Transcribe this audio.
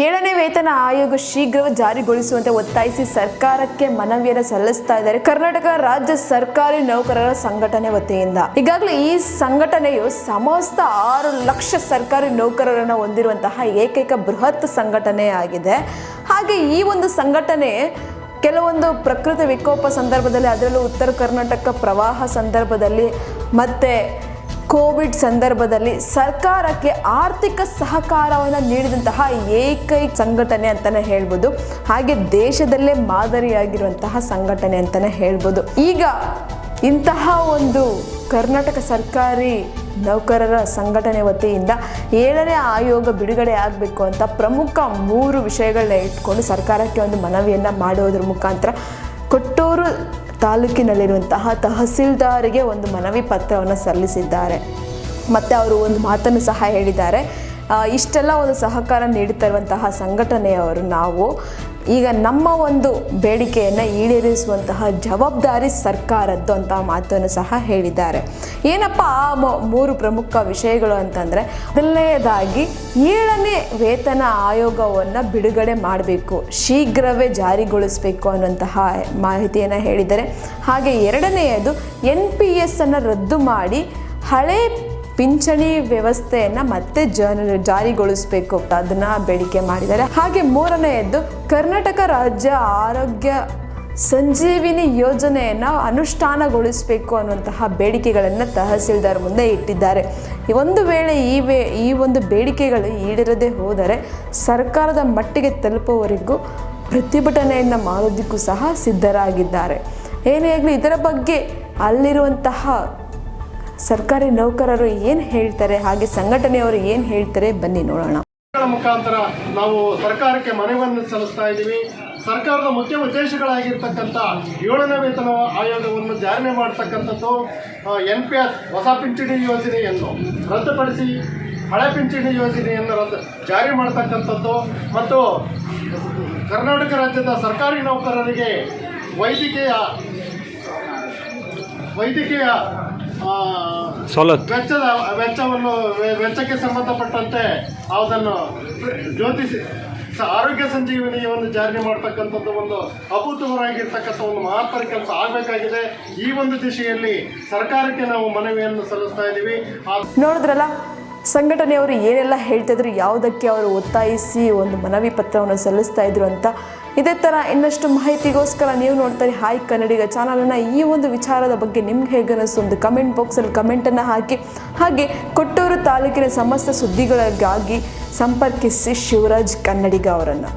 ಏಳನೇ ವೇತನ ಆಯೋಗ ಶೀಘ್ರ ಜಾರಿಗೊಳಿಸುವಂತೆ ಒತ್ತಾಯಿಸಿ ಸರ್ಕಾರಕ್ಕೆ ಮನವಿಯನ್ನು ಸಲ್ಲಿಸ್ತಾ ಇದ್ದಾರೆ. ಕರ್ನಾಟಕ ರಾಜ್ಯ ಸರ್ಕಾರಿ ನೌಕರರ ಸಂಘಟನೆ ವತಿಯಿಂದ. ಈಗಾಗಲೇ ಈ ಸಂಘಟನೆಯು ಸಮಸ್ತ ಆರು ಲಕ್ಷ ಸರ್ಕಾರಿ ನೌಕರರನ್ನು ಹೊಂದಿರುವಂತಹ ಏಕೈಕ ಬೃಹತ್ ಸಂಘಟನೆ ಆಗಿದೆ ಹಾಗೆ ಈ ಒಂದು ಸಂಘಟನೆ ಕೆಲವೊಂದು ಪ್ರಕೃತಿ ವಿಕೋಪ ಸಂದರ್ಭದಲ್ಲಿ, ಅದರಲ್ಲೂ ಉತ್ತರ ಕರ್ನಾಟಕ ಪ್ರವಾಹ ಸಂದರ್ಭದಲ್ಲಿ ಮತ್ತು ಕೋವಿಡ್ ಸಂದರ್ಭದಲ್ಲಿ ಸರ್ಕಾರಕ್ಕೆ ಆರ್ಥಿಕ ಸಹಕಾರವನ್ನು ನೀಡಿದಂತಹ ಏಕೈಕ ಸಂಘಟನೆ ಅಂತಲೇ ಹೇಳ್ಬೋದು. ಹಾಗೆ ದೇಶದಲ್ಲೇ ಮಾದರಿಯಾಗಿರುವಂತಹ ಸಂಘಟನೆ ಅಂತಲೇ ಹೇಳ್ಬೋದು. ಈಗ ಇಂತಹ ಒಂದು ಕರ್ನಾಟಕ ಸರ್ಕಾರಿ ನೌಕರರ ಸಂಘಟನೆ ವತಿಯಿಂದ ಏಳನೇ ಆಯೋಗ ಬಿಡುಗಡೆ ಆಗಬೇಕು ಅಂತ ಪ್ರಮುಖ ಮೂರು ವಿಷಯಗಳನ್ನ ಇಟ್ಕೊಂಡು ಸರ್ಕಾರಕ್ಕೆ ಒಂದು ಮನವಿಯನ್ನು ಮಾಡೋದ್ರ ಮುಖಾಂತರ ಕೊಟ್ಟೂರು ತಾಲೂಕಿನಲ್ಲಿರುವಂತಹ ತಹಸೀಲ್ದಾರಿಗೆ ಒಂದು ಮನವಿ ಪತ್ರವನ್ನು ಸಲ್ಲಿಸಿದ್ದಾರೆ. ಮತ್ತು ಅವರು ಒಂದು ಮಾತನ್ನು ಸಹ ಹೇಳಿದ್ದಾರೆ. ಇಷ್ಟೆಲ್ಲ ಒಂದು ಸಹಕಾರ ನೀಡುತ್ತಾ ಇರುವಂತಹ ಸಂಘಟನೆಯವರು ನಾವು. ಈಗ ನಮ್ಮ ಒಂದು ಬೇಡಿಕೆಯನ್ನು ಈಡೇರಿಸುವಂತಹ ಜವಾಬ್ದಾರಿ ಸರ್ಕಾರದ್ದು ಅಂತ ಮಾತನ್ನು ಸಹ ಹೇಳಿದ್ದಾರೆ. ಏನಪ್ಪ ಆ ಮೂರು ಪ್ರಮುಖ ವಿಷಯಗಳು ಅಂತಂದರೆ, ಮೊದಲನೆಯದಾಗಿ ಏಳನೇ ವೇತನ ಆಯೋಗವನ್ನು ಬಿಡುಗಡೆ ಮಾಡಬೇಕು, ಶೀಘ್ರವೇ ಜಾರಿಗೊಳಿಸಬೇಕು ಅನ್ನುವಂತಹ ಮಾಹಿತಿಯನ್ನು ಹೇಳಿದ್ದಾರೆ. ಹಾಗೆ ಎರಡನೆಯದು ಎನ್ ಪಿ ಎಸ್ ಅನ್ನು ರದ್ದು ಮಾಡಿ ಹಳೆ ಪಿಂಚಣಿ ವ್ಯವಸ್ಥೆಯನ್ನು ಮತ್ತೆ ಜನ ಜಾರಿಗೊಳಿಸಬೇಕು ಅದನ್ನು ಬೇಡಿಕೆ ಮಾಡಿದ್ದಾರೆ. ಹಾಗೆ ಮೂರನೆಯದ್ದು ಕರ್ನಾಟಕ ರಾಜ್ಯ ಆರೋಗ್ಯ ಸಂಜೀವಿನಿ ಯೋಜನೆಯನ್ನು ಅನುಷ್ಠಾನಗೊಳಿಸಬೇಕು ಅನ್ನುವಂತಹ ಬೇಡಿಕೆಗಳನ್ನು ತಹಸೀಲ್ದಾರ್ ಮುಂದೆ ಇಟ್ಟಿದ್ದಾರೆ. ಒಂದು ವೇಳೆ ಈ ವೇ ಈ ಒಂದು ಬೇಡಿಕೆಗಳು ಈಡೇರದೆ ಹೋದರೆ ಸರ್ಕಾರದ ಮಟ್ಟಿಗೆ ತಲುಪುವವರೆಗೂ ಪ್ರತಿಭಟನೆಯನ್ನು ಮಾಡೋದಕ್ಕೂ ಸಹ ಸಿದ್ಧರಾಗಿದ್ದಾರೆ. ಏನೇ ಆಗಲಿ ಇದರ ಬಗ್ಗೆ ಅಲ್ಲಿರುವಂತಹ ಸರ್ಕಾರಿ ನೌಕರರು ಏನು ಹೇಳ್ತಾರೆ, ಹಾಗೆ ಸಂಘಟನೆಯವರು ಏನು ಹೇಳ್ತಾರೆ, ಬನ್ನಿ ನೋಡೋಣ. ಮುಖಾಂತರ ನಾವು ಸರ್ಕಾರಕ್ಕೆ ಮನವಿಯನ್ನು ಸಲ್ಲಿಸ್ತಾ ಇದ್ದೀವಿ. ಸರ್ಕಾರದ ಮುಖ್ಯ ಉದ್ದೇಶಗಳಾಗಿರ್ತಕ್ಕಂಥ ಏಳನೇ ವೇತನ ಆಯೋಗವನ್ನು ಜಾರಿ ಮಾಡ್ತಕ್ಕಂಥದ್ದು ಎನ್ ಪಿ ಎಸ್ ಹೊಸ ಪಿಂಚಣಿ ಯೋಜನೆಯನ್ನು ರದ್ದುಪಡಿಸಿ, ಹಳೆ ಪಿಂಚಣಿ ಯೋಜನೆಯನ್ನು ರದ್ದು ಜಾರಿ ಮಾಡ್ತಕ್ಕಂಥದ್ದು ಮತ್ತು ಕರ್ನಾಟಕ ರಾಜ್ಯದ ಸರ್ಕಾರಿ ನೌಕರರಿಗೆ ವೈದ್ಯಕೀಯ ವೈದ್ಯಕೀಯ ಸವಲತ್ತು ವೆಚ್ಚದ ವೆಚ್ಚವನ್ನು ವೆ- ವೆಚ್ಚಕ್ಕೆ ಸಂಬಂಧಪಟ್ಟಂತೆ ಅದನ್ನು ಜ್ಯೋತಿಷಿ ಸ- ಆರೋಗ್ಯ ಸಂಜೀವನಿಯನ್ನು ಜಾರಿ ಮಾಡ್ತಕ್ಕಂಥದ್ದು ಒಂದು ಅಭೂತಪೂರ್ವವಾಗಿರ್ತಕ್ಕಂಥ ಒಂದು ಮಹತ್ತರ ಕೆಲಸ ಆಗಬೇಕಾಗಿದೆ. ಈ ಒಂದು ದಿಶೆಯಲ್ಲಿ ಸರ್ಕಾರಕ್ಕೆ ನಾವು ಮನವಿಯನ್ನು ಸಲ್ಲಿಸ್ತಾ ಇದ್ದೀವಿ. ನೋಡಿದ್ರಲ್ಲ ಸಂಘಟನೆಯವರು ಏನೆಲ್ಲ ಹೇಳ್ತಿದ್ರು ಯಾವುದಕ್ಕೆ ಅವರು ಒತ್ತಾಯಿಸಿ ಒಂದು ಮನವಿ ಪತ್ರವನ್ನು ಸಲ್ಲಿಸ್ತಾ ಇದ್ರು ಅಂತ ಇದೇ ಥರ ಇನ್ನಷ್ಟು ಮಾಹಿತಿಗೋಸ್ಕರ ನೀವು ನೋಡ್ತಾರೆ ಹಾಯ್ ಕನ್ನಡಿಗ ಚಾನಲನ್ನು. ಈ ಒಂದು ವಿಚಾರದ ಬಗ್ಗೆ ನಿಮ್ಗೆ ಹೇಗೆ ಅನ್ನಿಸ್ತು ಒಂದು ಕಮೆಂಟ್ ಬಾಕ್ಸಲ್ಲಿ ಕಮೆಂಟನ್ನು ಹಾಕಿ. ಹಾಗೆ ಕೊಟ್ಟೂರು ತಾಲೂಕಿನ ಸಮಸ್ತ ಸುದ್ದಿಗಳಿಗಾಗಿ ಸಂಪರ್ಕಿಸಿ ಶಿವರಾಜ್ ಕನ್ನಡಿಗ ಅವರನ್ನು.